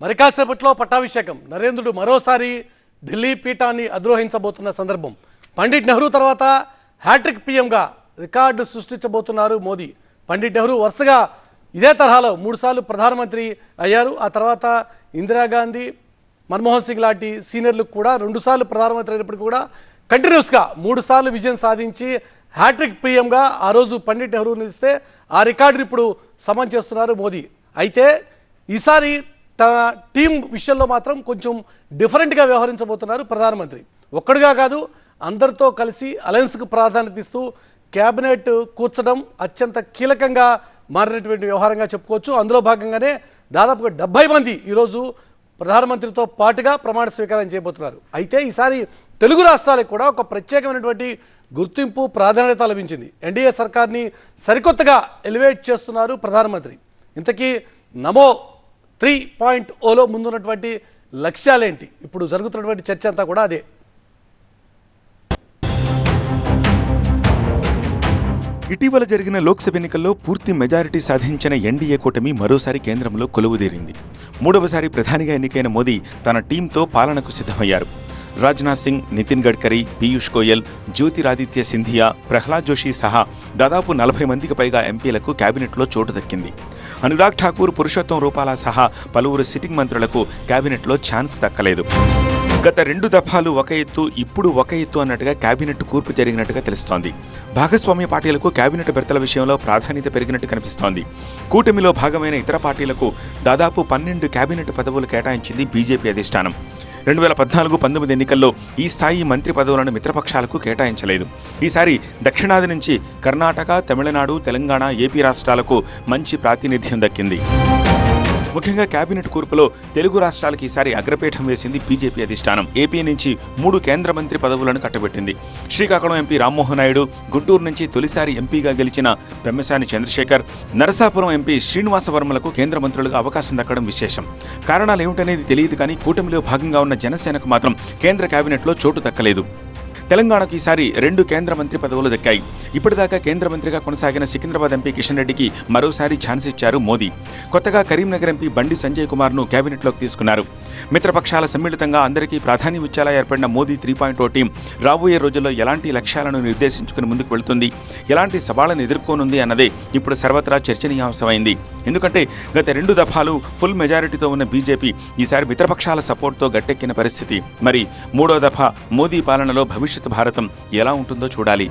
మరి కాసేపట్లో పట్టాభిషేకం. నరేంద్రుడు మరోసారి ఢిల్లీ పీఠాన్ని అధిరోహించబోతున్న సందర్భం. పండిట్ నెహ్రూ తర్వాత హ్యాట్రిక్ పీఎంగా రికార్డు సృష్టించబోతున్నారు మోదీ. పండిట్ నెహ్రూ వరుసగా ఇదే తరహాలో మూడుసార్లు ప్రధానమంత్రి అయ్యారు. ఆ తర్వాత ఇందిరాగాంధీ మన్మోహన్ సింగ్ లాంటి సీనియర్లు కూడా రెండుసార్లు ప్రధానమంత్రి అయినప్పటికీ కూడా కంటిన్యూస్గా మూడు సార్లు విజయం సాధించి హ్యాట్రిక్ పీఎంగా ఆ రోజు పండిట్ నెహ్రూని ఇస్తే ఆ రికార్డుని ఇప్పుడు సమం చేస్తున్నారు మోదీ. అయితే ఈసారి తన టీం విషయంలో మాత్రం కొంచెం డిఫరెంట్గా వ్యవహరించబోతున్నారు ప్రధానమంత్రి. ఒక్కడిగా కాదు అందరితో కలిసి అలయన్స్కు ప్రాధాన్యత ఇస్తూ క్యాబినెట్ కూర్చడం అత్యంత కీలకంగా మారినటువంటి వ్యవహారంగా చెప్పుకోవచ్చు. అందులో భాగంగానే దాదాపుగా డెబ్బై మంది ఈరోజు ప్రధానమంత్రితో పాటుగా ప్రమాణ స్వీకారం చేయబోతున్నారు. అయితే ఈసారి తెలుగు రాష్ట్రాలకు కూడా ఒక ప్రత్యేకమైనటువంటి గుర్తింపు ప్రాధాన్యత లభించింది. ఎన్డీఏ సర్కార్ని సరికొత్తగా ఎలివేట్ చేస్తున్నారు ప్రధానమంత్రి. ఇంతకీ నమో త్రీ పాయింట్ ఓలో ముందున్నటువంటి లక్ష్యాలేంటి? ఇప్పుడు జరుగుతున్నటువంటి చర్చ అంతా కూడా అదే. ఇటీవల జరిగిన లోక్సభ ఎన్నికల్లో పూర్తి మెజారిటీ సాధించిన ఎన్డీఏ కూటమి మరోసారి కేంద్రంలో కొలువుదీరింది. మూడవసారి ప్రధానిగా ఎన్నికైన మోదీ తన టీంతో పాలనకు సిద్ధమయ్యారు. రాజ్నాథ్ సింగ్ నితిన్ గడ్కరీ పీయూష్ గోయల్ జ్యోతిరాదిత్య సింధియా ప్రహ్లాద్ జోషి సహా దాదాపు నలభై మందికి పైగా ఎంపీలకు కేబినెట్లో చోటు దక్కింది. అనురాగ్ ఠాకూర్ పురుషోత్తం రూపాల సహా పలువురు సిట్టింగ్ మంత్రులకు కేబినెట్లో ఛాన్స్ దక్కలేదు. గత రెండు దఫాలు ఒక ఎత్తు ఇప్పుడు ఒక ఎత్తు అన్నట్టుగా కేబినెట్ కూర్పు జరిగినట్టుగా తెలుస్తోంది. భాగస్వామ్య పార్టీలకు కేబినెట్ బెర్తల విషయంలో ప్రాధాన్యత పెరిగినట్టు కనిపిస్తోంది. కూటమిలో భాగమైన ఇతర పార్టీలకు దాదాపు పన్నెండు కేబినెట్ పదవులు కేటాయించింది బీజేపీ అధిష్టానం. రెండు వేల పద్నాలుగు పంతొమ్మిది ఎన్నికల్లో ఈ స్థాయి మంత్రి పదవులను మిత్రపక్షాలకు కేటాయించలేదు. ఈసారి దక్షిణాది నుంచి కర్ణాటక తమిళనాడు తెలంగాణ ఏపీ రాష్ట్రాలకు మంచి ప్రాతినిధ్యం దక్కింది. ముఖ్యంగా కేబినెట్ కూర్పులో తెలుగు రాష్ట్రాలకు ఈసారి అగ్రపీఠం వేసింది బీజేపీ అధిష్టానం. ఏపీ నుంచి మూడు కేంద్ర మంత్రి పదవులను కట్టబెట్టింది. శ్రీకాకుళం ఎంపీ రామ్మోహన్ నాయుడు గుంటూరు నుంచి తొలిసారి ఎంపీగా గెలిచిన పెమ్మసాని చంద్రశేఖర్ నరసాపురం ఎంపీ శ్రీనివాసవర్మలకు కేంద్ర మంత్రులుగా అవకాశం దక్కడం విశేషం. కారణాలు ఏమిటనేది తెలియదు కానీ కూటమిలో భాగంగా ఉన్న జనసేనకు మాత్రం కేంద్ర కేబినెట్లో చోటు దక్కలేదు. తెలంగాణకు ఈసారి రెండు కేంద్ర మంత్రి పదవులు దక్కాయి. ఇప్పటిదాకా కేంద్ర మంత్రిగా కొనసాగిన సికింద్రాబాద్ ఎంపీ కిషన్ రెడ్డికి మరోసారి ఛాన్స్ ఇచ్చారు మోదీ. కొత్తగా కరీంనగర్ ఎంపీ బండి సంజయ్ కుమార్ను కేబినెట్లోకి తీసుకున్నారు. మిత్రపక్షాల సమ్మిళితంగా అందరికీ ప్రాధాన్యం ఇచ్చేలా ఏర్పడిన Modi three point O team రాబోయే రోజుల్లో ఎలాంటి లక్ష్యాలను నిర్దేశించుకుని ముందుకు వెళుతుంది ఎలాంటి సవాళ్ళను ఎదుర్కోనుంది అన్నదే ఇప్పుడు సర్వత్రా చర్చనీయాంశమైంది. ఎందుకంటే గత రెండు దఫాలు ఫుల్ మెజారిటీతో ఉన్న బీజేపీ ఈసారి మిత్రపక్షాల సపోర్ట్తో గట్టెక్కిన పరిస్థితి. మరి మూడో దఫా మోదీ పాలనలో భవిష్యత్ భారతం ఎలా ఉంటుందో చూడాలి.